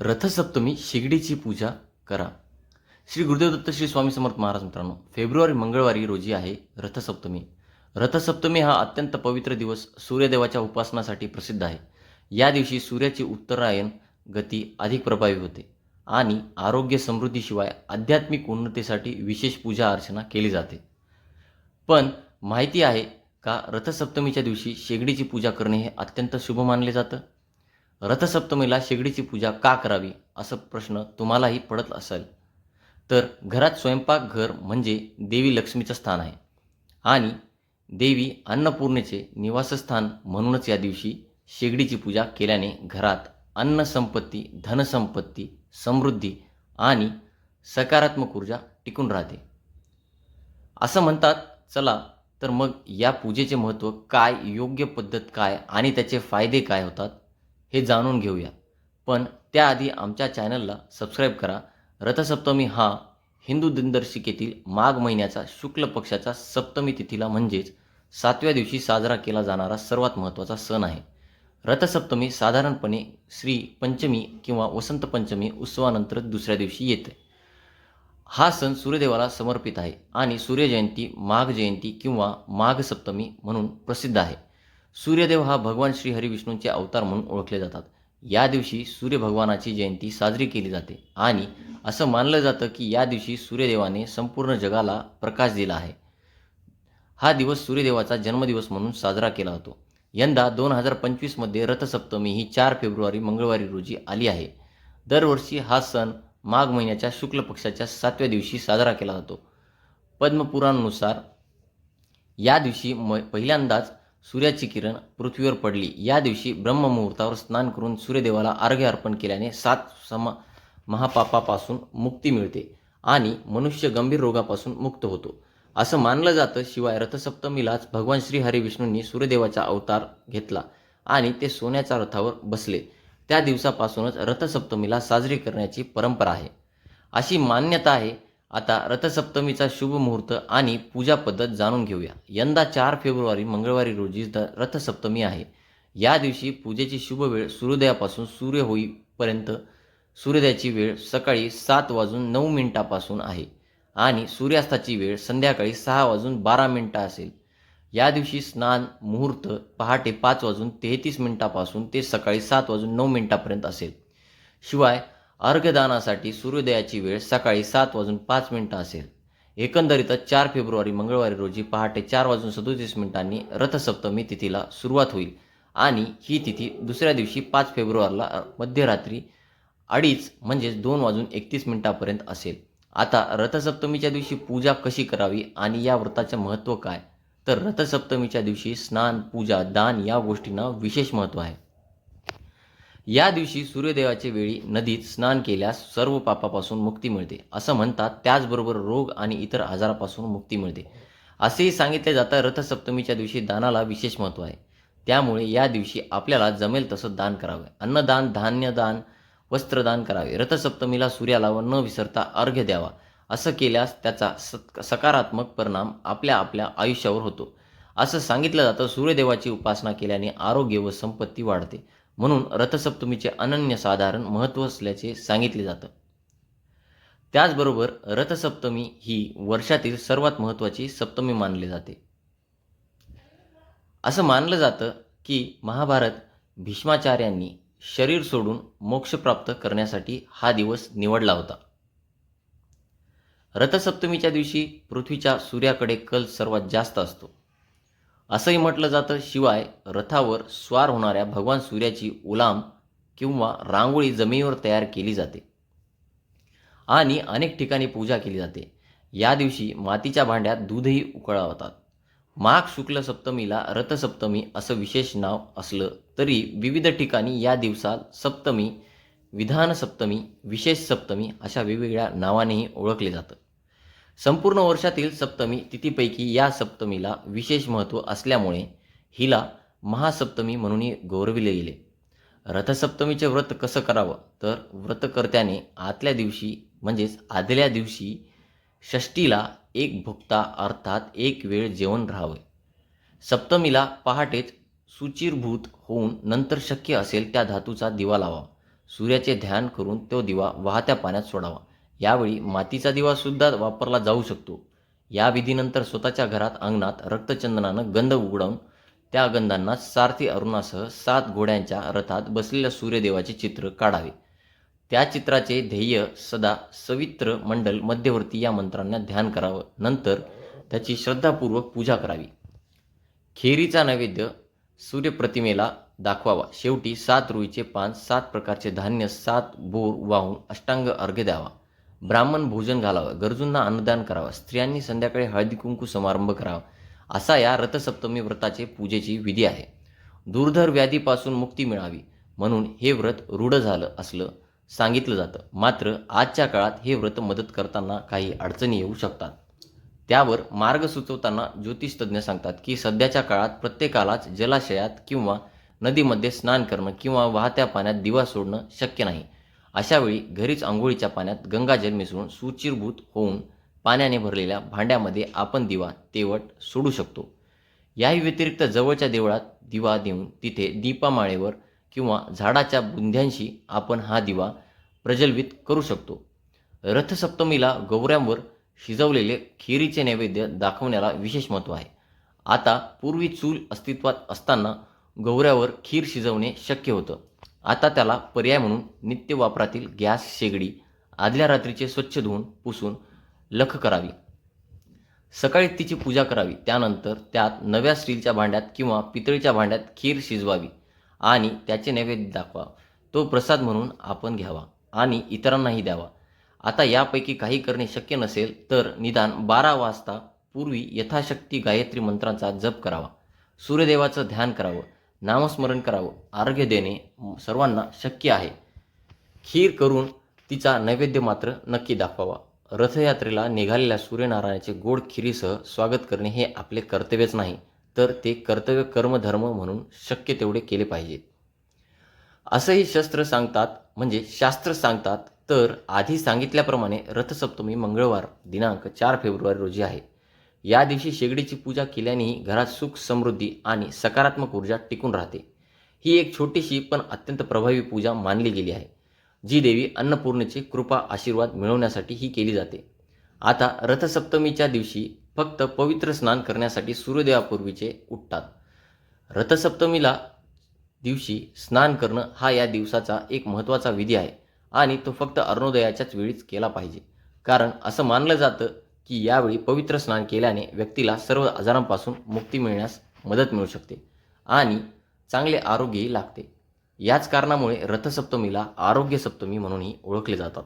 रथसप्तमी शेगडीची पूजा करा. श्री गुरुदेव दत्त श्री स्वामी समर्थ महाराज मित्रांनो फेब्रुवारी मंगळवारी रोजी आहे रथसप्तमी. रथसप्तमी हा अत्यंत पवित्र दिवस सूर्यदेवाच्या उपासनासाठी प्रसिद्ध आहे. या दिवशी सूर्याची उत्तरायण गती अधिक प्रभावी होते आणि आरोग्य समृद्धीशिवाय आध्यात्मिक उन्नतीसाठी विशेष पूजा अर्चना केली जाते. पण माहिती आहे का रथसप्तमीच्या दिवशी शेगडीची पूजा करणे हे अत्यंत शुभ मानले जातं? रथसप्तमीला शेगडीची पूजा का करावी असा प्रश्न तुम्हालाही पडत असेल. तर घरात स्वयंपाकघर म्हणजे देवी लक्ष्मीचं स्थान आहे. आणि देवी अन्नपूर्णेचे निवासस्थान म्हणूनच या दिवशी शेगडीची पूजा केल्याने घरात अन्नसंपत्ती धनसंपत्ती समृद्धी आणि सकारात्मक ऊर्जा टिकून राहते. असं म्हणतात चला तर मग या पूजेचे महत्त्व काय योग्य पद्धत काय आणि त्याचे फायदे काय होतात? हे जाणून घेऊया. पण त्याआधी आमच्या चॅनलला सबस्क्राईब करा. रथसप्तमी हा हिंदू दिनदर्शिकेतील माघ महिन्याचा शुक्ल पक्षाचा सप्तमी तिथीला म्हणजेच सातव्या दिवशी साजरा केला जाणारा सर्वात महत्त्वाचा सण आहे. रथसप्तमी साधारणपणे श्री पंचमी किंवा वसंत पंचमी उत्सवानंतर दुसऱ्या दिवशी येते. हा सण सूर्यदेवाला समर्पित आहे आणि सूर्यजयंती माघ जयंती किंवा माघ सप्तमी म्हणून प्रसिद्ध आहे. सूर्यदेव हा भगवान श्री हरिविष्णूंचे अवतार म्हणून ओळखले जातात. या दिवशी सूर्यभगवानाची जयंती साजरी केली जाते आणि असं मानलं जातं की या दिवशी सूर्यदेवाने संपूर्ण जगाला प्रकाश दिला आहे. हा दिवस सूर्यदेवाचा जन्मदिवस म्हणून साजरा केला जातो. यंदा दोन हजार पंचवीसमध्ये रथसप्तमी ही चार फेब्रुवारी मंगळवारी रोजी आली आहे. दरवर्षी हा सण माघ महिन्याच्या शुक्ल पक्षाच्या सातव्या दिवशी साजरा केला जातो. पद्मपुराणानुसार या दिवशी म पहिल्यांदाच सूर्याची किरण पृथ्वीवर पडली. या दिवशी ब्रह्ममुहूर्तावर स्नान करून सूर्यदेवाला अर्घ्य अर्पण केल्याने सात सम महापापापासून मुक्ती मिळते आणि मनुष्य गंभीर रोगापासून मुक्त होतो. असं मानलं जातं शिवाय रथसप्तमीलाच भगवान श्री हरिविष्णूंनी सूर्यदेवाचा अवतार घेतला आणि ते सोन्याच्या रथावर बसले. त्या दिवसापासूनच रथसप्तमीला साजरी करण्याची परंपरा आहे. अशी मान्यता आहे आता रथसप्तमीचा शुभ मुहूर्त आणि पूजा पद्धत जाणून घेऊया. यंदा चार फेब्रुवारी मंगळवारी रोजी द रथसप्तमी आहे. या दिवशी पूजेची शुभ वेळ सूर्योदयापासून सूर्य होईपर्यंत सूर्योदयाची वेळ सकाळी सात वाजून नऊ मिनिटापासून आहे आणि सूर्यास्ताची वेळ संध्याकाळी सहा वाजून बारा मिनिटं असेल. या दिवशी स्नान मुहूर्त पहाटे पाच वाजून तेहतीस मिनिटापासून ते सकाळी सात वाजून नऊ मिनिटापर्यंत असेल. शिवाय अर्घदानासाठी सूर्योदयाची वेळ सकाळी सात वाजून पाच मिनिटं असेल. एकंदरीतच चार फेब्रुवारी मंगळवारी रोजी पहाटे चार वाजून सदोतीस मिनिटांनी रथसप्तमी तिथीला सुरुवात होईल आणि ही तिथी दुसऱ्या दिवशी पाच फेब्रुवारीला मध्यरात्री अडीच म्हणजेच दोन वाजून एकतीस मिनिटापर्यंत असेल. आता रथसप्तमीच्या दिवशी पूजा कशी करावी आणि या व्रताचे महत्त्व काय? तर रथसप्तमीच्या दिवशी स्नान पूजा दान या गोष्टींना विशेष महत्त्व आहे. या दिवशी सूर्यदेवाच्या वेळी नदीत स्नान केल्यास सर्व पापापासून मुक्ती मिळते. असं म्हणतात त्याचबरोबर रोग आणि इतर आजारापासून मुक्ती मिळते. असेही सांगितले जातं रथसप्तमीच्या दिवशी दानाला विशेष महत्त्व आहे. त्यामुळे या दिवशी आपल्याला जमेल तसं दान करावे. अन्नदान धान्यदान वस्त्रदान करावे. रथसप्तमीला सूर्याला व न विसरता अर्घ्य द्यावा. असं केल्यास त्याचा सकारात्मक परिणाम आपल्या आपल्या आयुष्यावर होतो. असं सांगितलं जातं सूर्यदेवाची उपासना केल्याने आरोग्य व संपत्ती वाढते. म्हणून रथसप्तमीचे अनन्यसाधारण महत्त्व असल्याचे सांगितले जातं. त्याचबरोबर रथसप्तमी ही वर्षातील सर्वात महत्त्वाची सप्तमी मानली जाते. असं मानलं जातं की महाभारत भीष्माचार्यांनी शरीर सोडून मोक्ष प्राप्त करण्यासाठी हा दिवस निवडला होता. रथसप्तमीच्या दिवशी पृथ्वीच्या सूर्याकडे कल सर्वात जास्त असतो. असंही म्हटलं जातं शिवाय रथावर स्वार होणाऱ्या भगवान सूर्याची उलाम किंवा रांगोळी जमिनीवर तयार केली जाते. आणि अनेक ठिकाणी पूजा केली जाते. या दिवशी मातीच्या भांड्यात दूधही उकळवतात. माघ शुक्ल सप्तमीला रथसप्तमी असं विशेष नाव असलं तरी विविध ठिकाणी या दिवसात सप्तमी विधान सप्तमी विशेष सप्तमी अशा वेगवेगळ्या नावानेही ओळखले जातं. संपूर्ण वर्षातील सप्तमी तिथीपैकी या सप्तमीला विशेष महत्त्व असल्यामुळे हिला महासप्तमी म्हणूनही गौरविले गेले. रथसप्तमीचे व्रत कसं करावं? तर व्रतकर्त्याने आतल्या दिवशी म्हणजेच आदल्या दिवशी षष्टीला एक भुक्ता अर्थात एक वेळ जेवण राहावे. सप्तमीला पहाटेच सुचिरभूत होऊन नंतर शक्य असेल त्या धातूचा दिवा लावा. सूर्याचे ध्यान करून तो दिवा वाहत्या पाण्यात सोडावा. यावेळी मातीचा दिवासुद्धा वापरला जाऊ शकतो. या विधीनंतर स्वतःच्या घरात अंगणात रक्तचंदनानं गंध उघडवून त्या गंधांना सारथी अरुणासह सात घोड्यांच्या रथात बसलेल्या सूर्यदेवाचे चित्र काढावे. त्या चित्राचे ध्येय सदा सवित्र मंडल मध्यवर्ती या मंत्रांना ध्यान करावं. नंतर त्याची श्रद्धापूर्वक पूजा करावी. खेरीचा नैवेद्य सूर्यप्रतिमेला दाखवावा. शेवटी सात रुईचे पान सात प्रकारचे धान्य सात बोर वाहून अष्टांग अर्घ्य द्यावा. ब्राह्मण भोजन घालावं गरजूंना अन्नदान करावं स्त्रियांनी संध्याकाळी हळदी कुंकू समारंभ करावा असा या रथसप्तमी व्रताचे पूजेची विधी आहे. दुर्धर व्याधीपासून मुक्ती मिळावी म्हणून हे व्रत रूढ झालं असलं सांगितलं जातं. मात्र आजच्या काळात हे व्रत मदत करताना काही अडचणी येऊ शकतात. त्यावर मार्ग सुचवताना ज्योतिषतज्ञ सांगतात की सध्याच्या काळात प्रत्येकालाच जलाशयात किंवा नदीमध्ये स्नान करणं किंवा वाहत्या पाण्यात दिवा सोडणं शक्य नाही. अशावेळी घरीच आंघोळीच्या पाण्यात गंगाजल मिसळून सुचिरभूत होऊन पाण्याने भरलेल्या भांड्यामध्ये आपण दिवा तेवट सोडू शकतो. याही व्यतिरिक्त जवळच्या देवळात दिवा देऊन तिथे दीपामाळेवर किंवा झाडाच्या बुंध्यांशी आपण हा दिवा प्रज्वलित करू शकतो. रथसप्तमीला गौऱ्यांवर शिजवलेले खिरीचे नैवेद्य दाखवण्याला विशेष महत्त्व आहे. आता पूर्वी चूल अस्तित्वात असताना गौऱ्यावर खीर शिजवणे शक्य होतं. आता त्याला पर्याय म्हणून नित्य वापरातील गॅस शेगडी आदल्या रात्रीचे स्वच्छ धुवून पुसून लख करावी. सकाळी तिची पूजा करावी. त्यानंतर त्यात नव्या स्टीलच्या भांड्यात किंवा पितळीच्या भांड्यात खीर शिजवावी आणि त्याचे नैवेद्य दाखवा. तो प्रसाद म्हणून आपण घ्यावा आणि इतरांनाही द्यावा. आता यापैकी काही करणे शक्य नसेल तर निदान बारा वाजता पूर्वी यथाशक्ती गायत्री मंत्रांचा जप करावा. सूर्यदेवाचं ध्यान करावं. नामस्मरण करावं. आरोग्य देणे सर्वांना शक्य आहे. खीर करून तिचा नैवेद्य मात्र नक्की दाखवावा. रथयात्रेला निघालेल्या सूर्यनारायणाचे गोड खिरीसह स्वागत करणे हे आपले कर्तव्यच नाही तर ते कर्तव्य कर्मधर्म म्हणून शक्य तेवढे केले पाहिजे. असंही शस्त्र सांगतात म्हणजे शास्त्र सांगतात तर आधी सांगितल्याप्रमाणे रथसप्तमी मंगळवार दिनांक चार फेब्रुवारी रोजी आहे. या दिवशी शेगडीची पूजा केल्यानेही घरात सुख समृद्धी आणि सकारात्मक ऊर्जा टिकून राहते. ही एक छोटीशी पण अत्यंत प्रभावी पूजा मानली गेली आहे जी देवी अन्नपूर्णेची कृपा आशीर्वाद मिळवण्यासाठी ही केली जाते. आता रथसप्तमीच्या दिवशी फक्त पवित्र स्नान करण्यासाठी सूर्योदयापूर्वीचे उठतात. रथसप्तमीला दिवशी स्नान करणं हा या दिवसाचा एक महत्त्वाचा विधी आहे आणि तो फक्त अरुणोदयाच्याच वेळीच केला पाहिजे. कारण असं मानलं जातं की यावेळी पवित्र स्नान केल्याने व्यक्तीला सर्व आजारांपासून मुक्ती मिळण्यास मदत मिळू शकते आणि चांगले आरोग्यही लागते. याच कारणामुळे रथसप्तमीला आरोग्य सप्तमी म्हणूनही ओळखले जातात.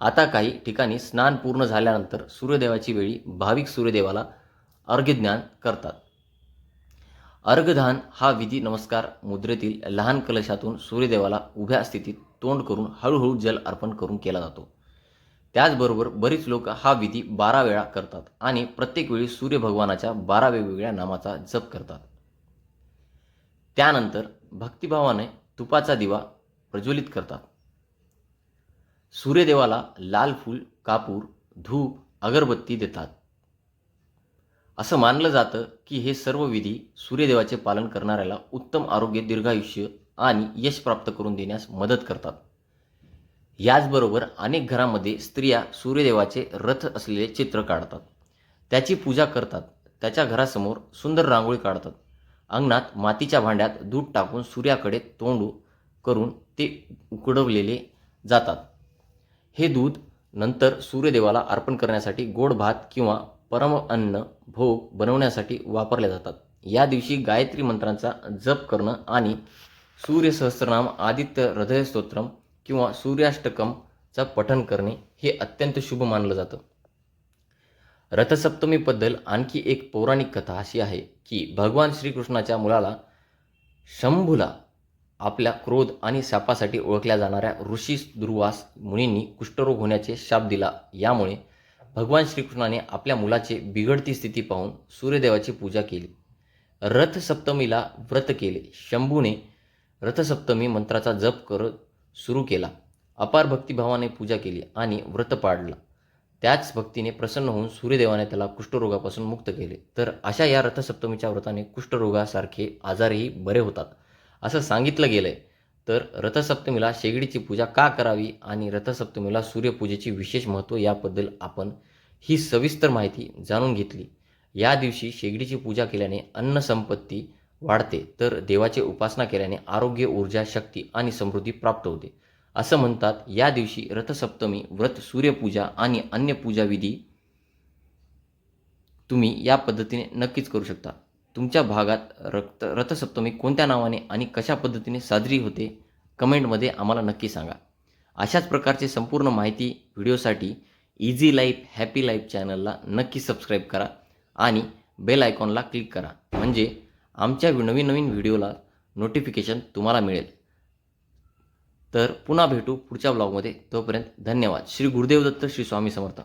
आता काही ठिकाणी स्नान पूर्ण झाल्यानंतर सूर्यदेवाची वेळी भाविक सूर्यदेवाला अर्घ्यज्ञान करतात. अर्घधान हा विधी नमस्कार मुद्रेतील लहान कलशातून सूर्यदेवाला उभ्या स्थितीत तोंड करून हळूहळू जल अर्पण करून केला जातो. त्याचबरोबर बरीच लोक हा विधी बारा वेळा करतात आणि प्रत्येक वेळी सूर्यभगवानाच्या बारा वेगवेगळ्या नामाचा जप करतात. त्यानंतर भक्तिभावाने तुपाचा दिवा प्रज्वलित करतात. सूर्यदेवाला लाल फूल कापूर धूप अगरबत्ती देतात. असं मानलं जातं की हे सर्व विधी सूर्यदेवाचे पालन करणाऱ्याला उत्तम आरोग्य दीर्घायुष्य आणि यश प्राप्त करून देण्यास मदत करतात. याचबरोबर अनेक घरामध्ये स्त्रिया सूर्यदेवाचे रथ असलेले चित्र काढतात. त्याची पूजा करतात. त्याच्या घरासमोर सुंदर रांगोळी काढतात. अंगणात मातीच्या भांड्यात दूध टाकून सूर्याकडे तोंडू करून ते उकडवलेले जातात. हे दूध नंतर सूर्यदेवाला अर्पण करण्यासाठी गोड भात किंवा परम अन्न भोग बनवण्यासाठी वापरले जातात. या दिवशी गायत्री मंत्रांचा जप करणं आणि सूर्यसहस्रनाम आदित्य हृदयस्तोत्रम किंवा सूर्याष्टकमचं पठण करणे हे अत्यंत शुभ मानलं जातं. रथसप्तमीबद्दल आणखी एक पौराणिक कथा अशी आहे की भगवान श्रीकृष्णाच्या मुलाला शंभूला आपल्या क्रोध आणि शापासाठी ओळखल्या जाणाऱ्या ऋषी दुर्वास मुनींनी कुष्ठरोग होण्याचे शाप दिला. यामुळे भगवान श्रीकृष्णाने आपल्या मुलाची बिघडती स्थिती पाहून सूर्यदेवाची पूजा केली. रथसप्तमीला व्रत केले. शंभूने रथसप्तमी मंत्राचा जप करत सुरू केला. अपार भक्तिभावाने पूजा केली आणि व्रत पाडला त्याच भक्तीने प्रसन्न होऊन सूर्यदेवाने त्याला कुष्ठरोगापासून मुक्त केले. तर अशा या रथसप्तमीच्या व्रताने कुष्ठरोगासारखे आजारही बरे होतात असं सांगितलं गेलं आहे तर रथसप्तमीला शेगडीची पूजा का करावी आणि रथसप्तमीला सूर्यपूजेची विशेष महत्त्व याबद्दल आपण ही सविस्तर माहिती जाणून घेतली. या दिवशी शेगडीची पूजा केल्याने अन्न संपत्ती वाढते तर देवाची उपासना केल्याने आरोग्य ऊर्जा शक्ती आणि समृद्धी प्राप्त होते. असं म्हणतात या दिवशी रथसप्तमी व्रत सूर्यपूजा आणि अन्य पूजाविधी तुम्ही या पद्धतीने नक्कीच करू शकता. तुमच्या भागात रक्त रथसप्तमी कोणत्या नावाने आणि कशा पद्धतीने साजरी होते कमेंटमध्ये आम्हाला नक्की सांगा. अशाच प्रकारचे संपूर्ण माहिती व्हिडिओसाठी इझी लाईफ हॅपी लाईफ चॅनलला नक्की सबस्क्राईब करा आणि बेल आयकॉनला क्लिक करा. म्हणजे आमच्या नवीन नवीन व्हिडिओला नोटिफिकेशन तुम्हाला मिळेल. तर पुन्हा भेटू पुढच्या ब्लॉगमध्ये तोपर्यंत धन्यवाद. श्री गुरुदेव दत्त श्री स्वामी समर्थ.